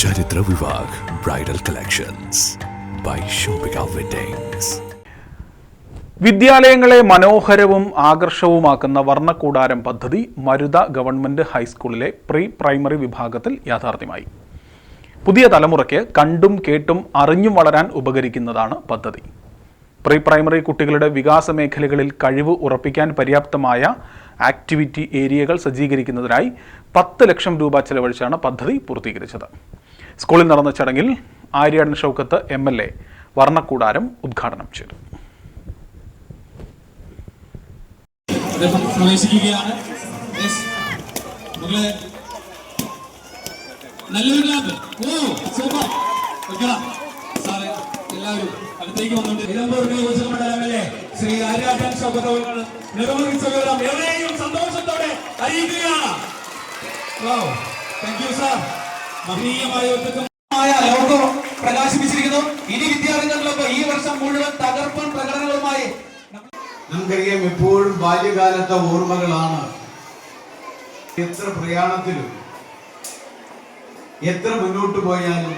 Charithra Vivah bridal collections by Shopika weddings വിദ്യാലയങ്ങളെ മനോഹരവും ആകർഷവുമാക്കുന്ന വർണക്കൂടാരം പദ്ധതി മരുത ഗവൺമെന്റ് ഹൈസ്കൂളിലെ പ്രീ പ്രൈമറി വിഭാഗത്തിൽ യാഥാർത്ഥ്യമായി. പുതിയ തലമുറയ്ക്ക് കണ്ടും കേട്ടും അറിഞ്ഞും വളരാൻ ഉപകരിക്കുന്നതാണ് പദ്ധതി. പ്രീ പ്രൈമറി കുട്ടികളുടെ വികാസ മേഖലകളിൽ കഴിവ് ഉറപ്പിക്കാൻ പര്യാപ്തമായ ആക്ടിവിറ്റി ഏരിയകൾ സജ്ജീകരിക്കുന്നതിനായി പത്ത് ലക്ഷം രൂപ ചെലവഴിച്ചാണ് പദ്ധതി പൂർത്തീകരിച്ചത്. സ്കൂളിൽ നടന്ന ചടങ്ങിൽ Aryadan Shoukath M L A Varnakkoodaram ഉദ്ഘാടനം ചെയ്തു. നല്ലൊരു ക്ലാപ്പ് ഓ എല്ലാവരും ശ്രീ എവിടെയും സന്തോഷത്തോടെ അറിയിക്കുകയാണ്. താങ്ക് യു സാർ മഹനീയമായ ഒത്തുക്കമായ ലോകം പ്രകാശിപ്പിച്ചിരിക്കുന്നു. ഇനി വിദ്യാർത്ഥികളിലൊക്കെ ഈ വർഷം മുഴുവൻ തകർപ്പൻ പ്രകടനങ്ങളുമായി നമുക്കറിയാം എപ്പോഴും ബാല്യകാലത്തെ ഓർമ്മകളാണ്. എത്ര പ്രയാണത്തിലും എത്ര മുന്നോട്ട് പോയാലും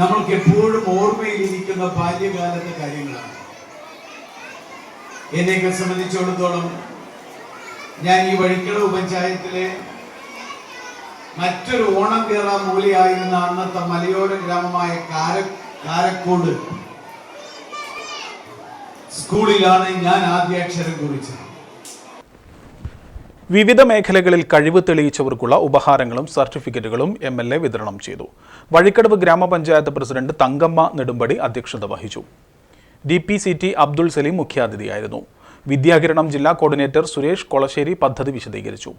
നമ്മൾക്ക് എപ്പോഴും ഓർമ്മയിലിരിക്കുന്ന ബാല്യകാലത്തെ കാര്യങ്ങളാണ്. എന്നെയൊക്കെ സംബന്ധിച്ചിടത്തോളം ഞാൻ ഈ വഴിക്കടവ് പഞ്ചായത്തിലെ മറ്റൊരു ഓണം കയറാൻ മൂലിയായിരുന്ന അന്നത്തെ മലയോര ഗ്രാമമായ കാര കാരക്കോട്. സ്കൂളിലാണ് ഞാൻ ആദ്യാക്ഷരം കുറിച്ചത്. വിവിധ മേഖലകളിൽ കഴിവ് തെളിയിച്ചവർക്കുള്ള ഉപഹാരങ്ങളും സർട്ടിഫിക്കറ്റുകളും എം എൽ എ വിതരണം ചെയ്തു. വഴിക്കടവ് ഗ്രാമപഞ്ചായത്ത് പ്രസിഡന്റ് തങ്കമ്മ നെടുമ്പടി അധ്യക്ഷത വഹിച്ചു. D P C T Abdul Salim മുഖ്യാതിഥിയായിരുന്നു. Vidyakiranam ജില്ലാ കോർഡിനേറ്റർ സുരേഷ് കൊളശ്ശേരി പദ്ധതി വിശദീകരിച്ചു.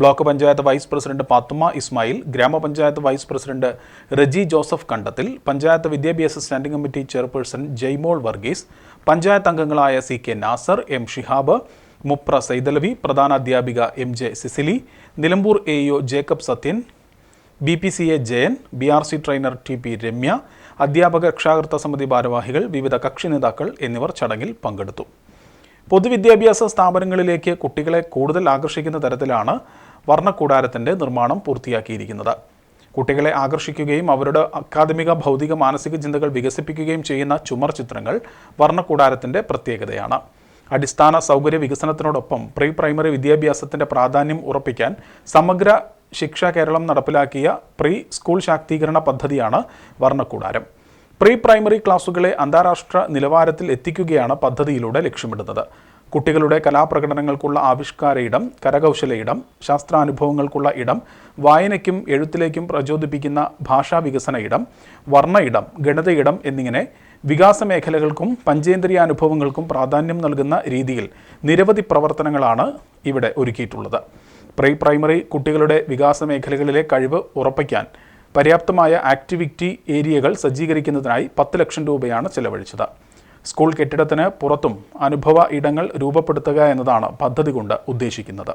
Block panchayat vice president Pathumma Ismail ഗ്രാമപഞ്ചായത്ത് വൈസ് പ്രസിഡന്റ് റജി ജോസഫ് കണ്ടത്തിൽ പഞ്ചായത്ത് വിദ്യാഭ്യാസ standing committee chairperson Jaymol Varghese panchayat അംഗങ്ങളായ C K Nasar M Shihab Mupra Saithalavi പ്രധാന അധ്യാപിക M J Cicily Nilambur A EO Jacob Sathyan B P C A Jayan B R C trainer T P Ramya അധ്യാപക രക്ഷാകർത്ത സമിതി ഭാരവാഹികൾ വിവിധ കക്ഷി നേതാക്കൾ എന്നിവർ ചടങ്ങിൽ പങ്കെടുത്തു. പൊതുവിദ്യാഭ്യാസ സ്ഥാപനങ്ങളിലേക്ക് കുട്ടികളെ കൂടുതൽ ആകർഷിക്കുന്ന തരത്തിലാണ് വർണക്കൂടാരത്തിന്റെ നിർമ്മാണം പൂർത്തിയാക്കിയിരിക്കുന്നത്. കുട്ടികളെ ആകർഷിക്കുകയും അവരുടെ അക്കാദമിക ഭൗതിക മാനസിക ചിന്തകൾ വികസിപ്പിക്കുകയും ചെയ്യുന്ന ചുമർ ചിത്രങ്ങൾ വർണക്കൂടാരത്തിന്റെ പ്രത്യേകതയാണ്. അടിസ്ഥാന സൗകര്യ വികസനത്തിനോടൊപ്പം പ്രീ പ്രൈമറി വിദ്യാഭ്യാസത്തിന്റെ പ്രാധാന്യം ഉറപ്പിക്കാൻ സമഗ്ര ശിക്ഷ കേരളം നടപ്പിലാക്കിയ പ്രീ സ്കൂൾ ശാക്തീകരണ പദ്ധതിയാണ് വർണക്കൂടാരം. പ്രീ പ്രൈമറി ക്ലാസുകളെ അന്താരാഷ്ട്ര നിലവാരത്തിൽ എത്തിക്കുകയാണ് പദ്ധതിയിലൂടെ ലക്ഷ്യമിടുന്നത്. കുട്ടികളുടെ കലാപ്രകടനങ്ങൾക്കുള്ള ആവിഷ്കാര ഇടം കരകൗശല ഇടം ശാസ്ത്രാനുഭവങ്ങൾക്കുള്ള ഇടം വായനയ്ക്കും എഴുത്തിലേക്കും പ്രചോദിപ്പിക്കുന്ന ഭാഷാ വികസന ഇടം വർണ ഇടം ഗണിത ഇടം എന്നിങ്ങനെ വികാസ മേഖലകൾക്കും പഞ്ചേന്ദ്രിയാനുഭവങ്ങൾക്കും പ്രാധാന്യം നൽകുന്ന രീതിയിൽ നിരവധി പ്രവർത്തനങ്ങളാണ് ഇവിടെ ഒരുക്കിയിട്ടുള്ളത്. പ്രീ പ്രൈമറി കുട്ടികളുടെ വികാസ മേഖലകളിലെ കഴിവ് ഉറപ്പിക്കാൻ പര്യാപ്തമായ ആക്ടിവിറ്റി ഏരിയകൾ സജ്ജീകരിക്കുന്നതിനായി പത്ത് ലക്ഷം രൂപയാണ് ചെലവഴിച്ചത്. സ്കൂൾ കെട്ടിടത്തിന് പുറത്തും അനുഭവ ഇടങ്ങൾ രൂപപ്പെടുത്തുക എന്നതാണ് പദ്ധതി കൊണ്ട് ഉദ്ദേശിക്കുന്നത്.